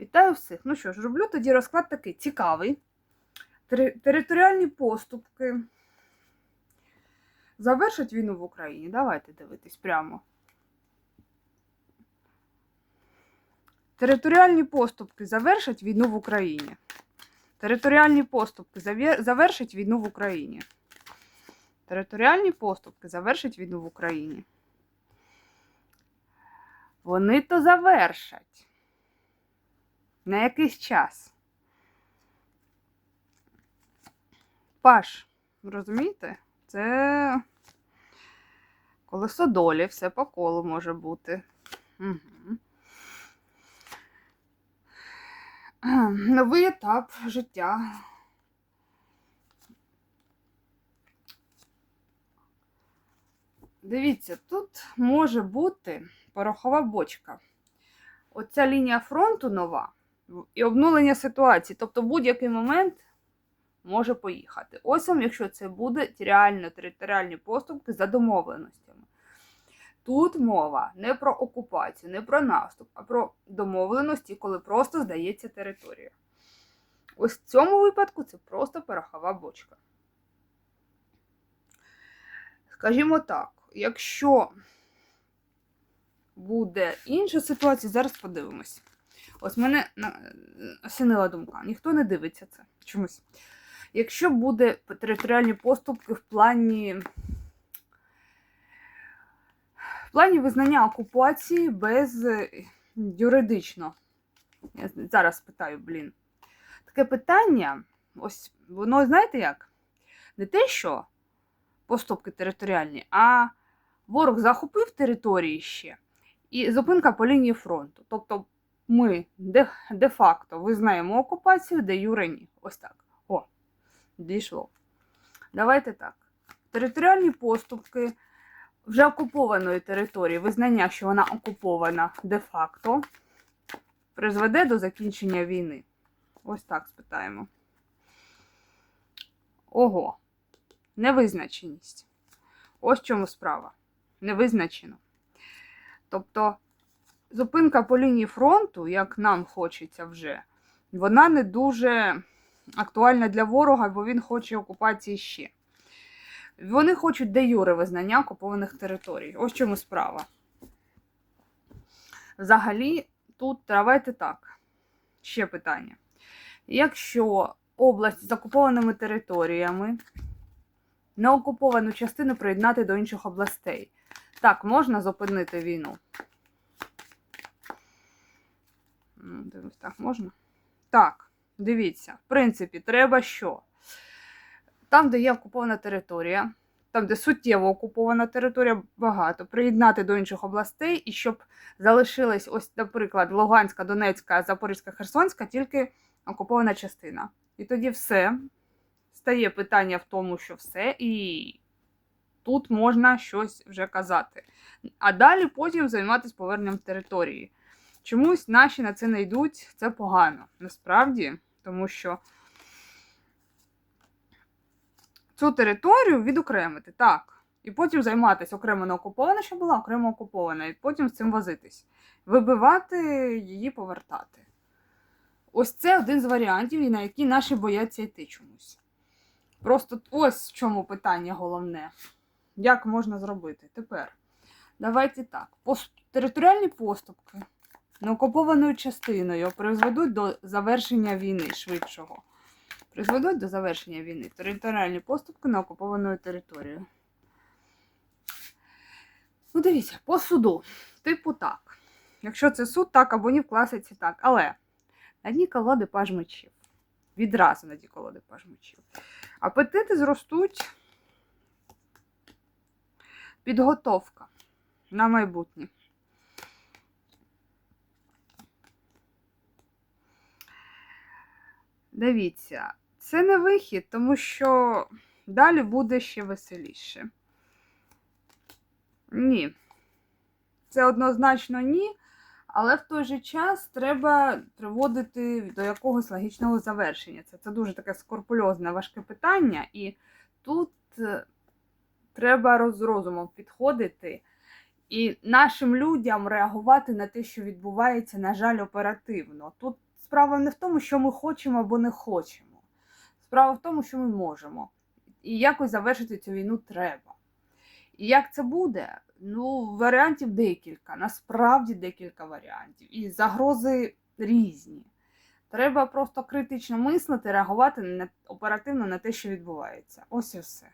Вітаю всіх. Ну що ж, роблю тоді розклад такий цікавий. Тери- Територіальні поступки. Завершать війну в Україні. Давайте дивитись прямо. Територіальні поступки завершать війну в Україні. Територіальні поступки завершать війну в Україні. Територіальні поступки завершать війну в Україні. Вони то завершать. На якийсь час. Паш, розумієте? Це колесо долі, все по колу може бути. Угу. Новий етап життя. Дивіться, тут може бути порохова бочка. Оця лінія фронту нова і обнулення ситуації. Тобто, в будь-який момент може поїхати. Ось якщо це буде реально територіальні поступки за домовленостями. Тут мова не про окупацію, не про наступ, а про домовленості, коли просто здається територія. Ось в цьому випадку це просто порохова бочка. Скажімо так, якщо буде інша ситуація, зараз подивимось. Ось мене осінила думка. Ніхто не дивиться це чомусь. Якщо буде територіальні поступки в плані в плані визнання окупації без е, юридично. Я зараз питаю, блін. Таке питання, ось воно, знаєте як? Не те, що поступки територіальні, а ворог захопив території ще і зупинка по лінії фронту. Тобто ми де, де-факто визнаємо окупацію, де юре ні. Ось так. О, дійшло. Давайте так. Територіальні поступки вже окупованої території, визнання, що вона окупована де-факто, призведе до закінчення війни. Ось так спитаємо. Ого. Невизначеність. Ось чому справа. Невизначено. Тобто, зупинка по лінії фронту, як нам хочеться вже, вона не дуже актуальна для ворога, бо він хоче окупації ще. Вони хочуть де юре визнання окупованих територій. Ось чому справа. Взагалі, тут давайте так. Ще питання. Якщо область з окупованими територіями, неокуповану частину приєднати до інших областей, так, можна зупинити війну? М, Дивись, так, можна? Так, дивіться, в принципі, треба що? Там, де є окупована територія, там, де суттєво окупована територія, багато, приєднати до інших областей, і щоб залишилась, ось, наприклад, Луганська, Донецька, Запорізька, Херсонська, тільки окупована частина. І тоді все. Стає питання в тому, що все, і тут можна щось вже казати. А далі потім займатися поверненням території. Чомусь наші на це не йдуть, це погано. Насправді, тому що цю територію відокремити, так. І потім займатися окремо не окупована, що була, окремо окупована, і потім з цим возитись. Вибивати її, повертати. Ось це один з варіантів, на які наші бояться йти чомусь. Просто ось в чому питання головне. Як можна зробити? Тепер. Давайте так. Територіальні поступки неокупованою частиною призведуть до завершення війни швидшого. Призведуть до завершення війни територіальні поступки на окупованою територією. Ну, дивіться, по суду. Типу так. Якщо це суд, так або ні в класиці так. Але на дні колоди паж. Відразу на дні колоди паж. Апетити зростуть. Підготовка на майбутнє. Дивіться, це не вихід, тому що далі буде ще веселіше. Ні. Це однозначно ні. Але в той же час треба приводити до якогось логічного завершення. Це, це дуже таке скорпульозне, важке питання, і тут е, треба роз розумом підходити І нашим людям реагувати на те, що відбувається, на жаль, оперативно. Тут справа не в тому, що ми хочемо або не хочемо. Справа в тому, що ми можемо. І якось завершити цю війну треба. І як це буде? Ну, варіантів декілька, насправді декілька варіантів. І загрози різні. Треба просто критично мислити, реагувати оперативно на те, що відбувається. Ось і все.